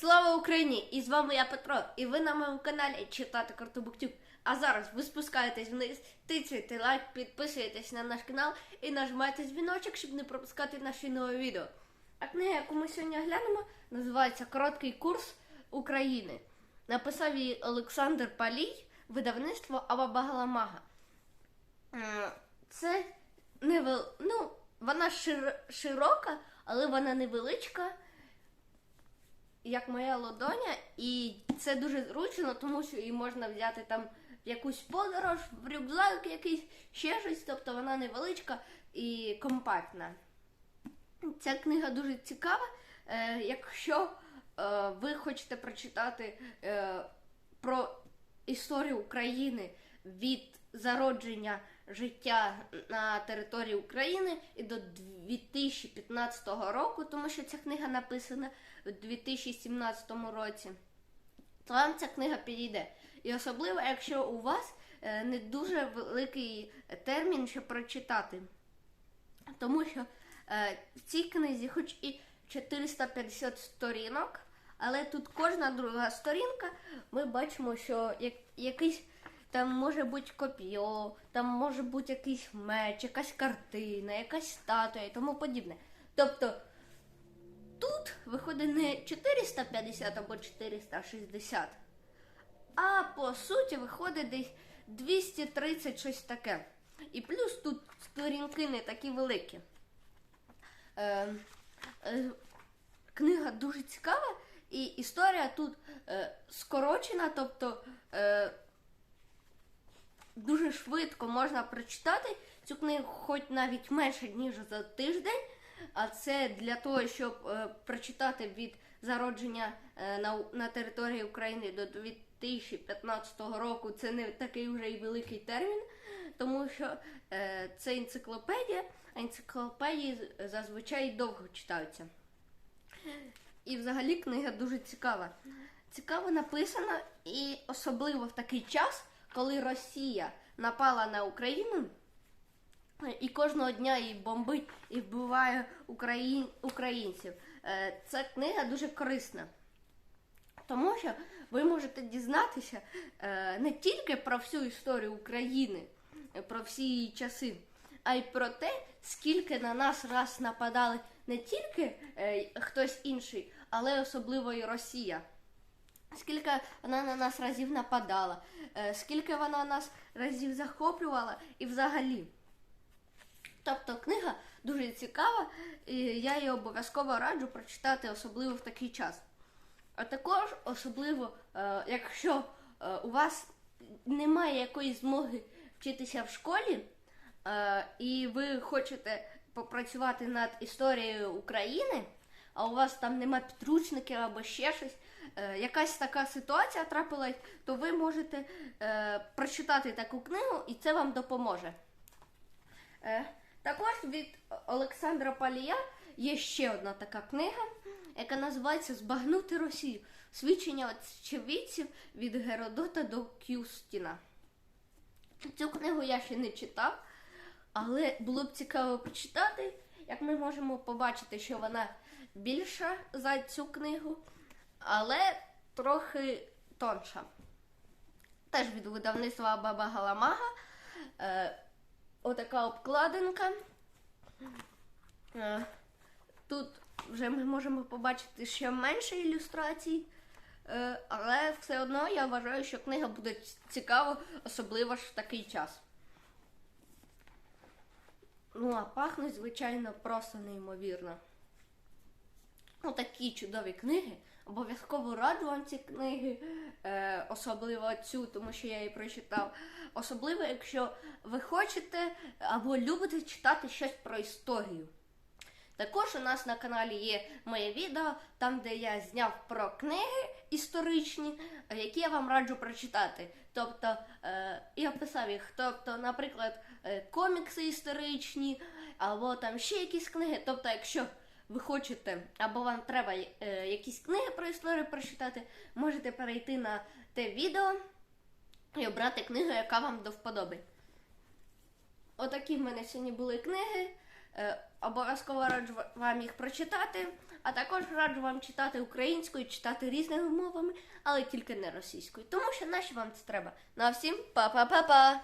Слава Україні! І з вами я Петро, і ви на моєму каналі читати карту Буктюб. А зараз ви спускаєтесь вниз, тицяйте лайк, підписуєтесь на наш канал і нажимайте дзвіночок, щоб не пропускати наші нові відео. А книга, яку ми сьогодні глянемо, називається Короткий курс України. Написав її Олександр Палій, видавництво Авабагаламага. Е, Це невел... ну, вона шир... широка, але вона невеличка як моя ладоня, і це дуже зручно, тому що її можна взяти там в якусь подорож, в рюкзак якийсь, ще щось, тобто вона невеличка і компактна. Ця книга дуже цікава. Е, якщо е, ви хочете прочитати е, про історію України від зародження життя на території України і до 2015 року, тому що ця книга написана у 2017 році, то вам ця книга підійде. І особливо, якщо у вас е, не дуже великий термін, щоб прочитати. Тому що е, в цій книзі, хоч і 450 сторінок, але тут кожна друга сторінка, ми бачимо, що як, якийсь там може бути коп'йо, там може бути якийсь меч, якась картина, якась статуя і тому подібне. Тобто тут виходить не 450 або 460, а по суті виходить десь 230 щось таке. І плюс тут сторінки не такі великі. Е, е, книга дуже цікава, і історія тут е, скорочена, тобто е, дуже швидко можна прочитати цю книгу, хоч навіть менше, ніж за тиждень. А це для того, щоб е, прочитати від зародження е, на, на території України до 2015 року. Це не такий вже і великий термін, тому що е, це енциклопедія, а енциклопедії зазвичай довго читаються. І взагалі книга дуже цікава. Цікаво написана, і особливо в такий час, коли Росія напала на Україну. І кожного дня її бомбить і вбиває україн... українців. Е, Ця книга дуже корисна, тому що ви можете дізнатися е, не тільки про всю історію України, про всі її часи, а й про те, скільки на нас раз нападали не тільки е, хтось інший, але особливо і Росія. Скільки вона на нас разів нападала, е, скільки вона нас разів захоплювала і взагалі. Тобто книга дуже цікава, і я її обов'язково раджу прочитати, особливо в такий час. А також, особливо, е, якщо е, у вас немає якоїсь змоги вчитися в школі, і ви хочете попрацювати над історією України, а у вас там нема підручників або ще щось, е, якась така ситуація трапилась, то ви можете е, прочитати таку книгу, і це вам допоможе. Е, також від Олександра Палія є ще одна така книга, яка називається Збагнути Росію. Свідчення очевидців від Геродота до Кюстіна. Цю книгу я ще не читав, але було б цікаво почитати. Як ми можемо побачити, що вона більша за цю книгу, але трохи тонша. Теж від видавництва Баба Галамага. Е, отака обкладинка. Е, Тут вже ми можемо побачити ще менше ілюстрацій, е, але все одно я вважаю, що книга буде цікава, особливо ж в такий час. Ну, а пахнуть, звичайно, просто неймовірно. Отакі чудові книги. Обов'язково раджу вам ці книги, е, особливо цю, тому що я її прочитав. Особливо, якщо ви хочете або любите читати щось про історію. Також у нас на каналі є моє відео, там де я зняв про книги історичні, які я вам раджу прочитати. Тобто, е, і описав їх. Тобто, наприклад, комікси історичні, або там ще якісь книги. Тобто, якщо ви хочете, або вам треба е, якісь книги про історію прочитати, можете перейти на те відео і обрати книгу, яка вам до вподоби. Отакі в мене сьогодні були книги. Е, обов'язково раджу вам їх прочитати. А також раджу вам читати українською, читати різними мовами, але тільки не російською. Тому що наші вам це треба. Ну а всім па-па-па-па!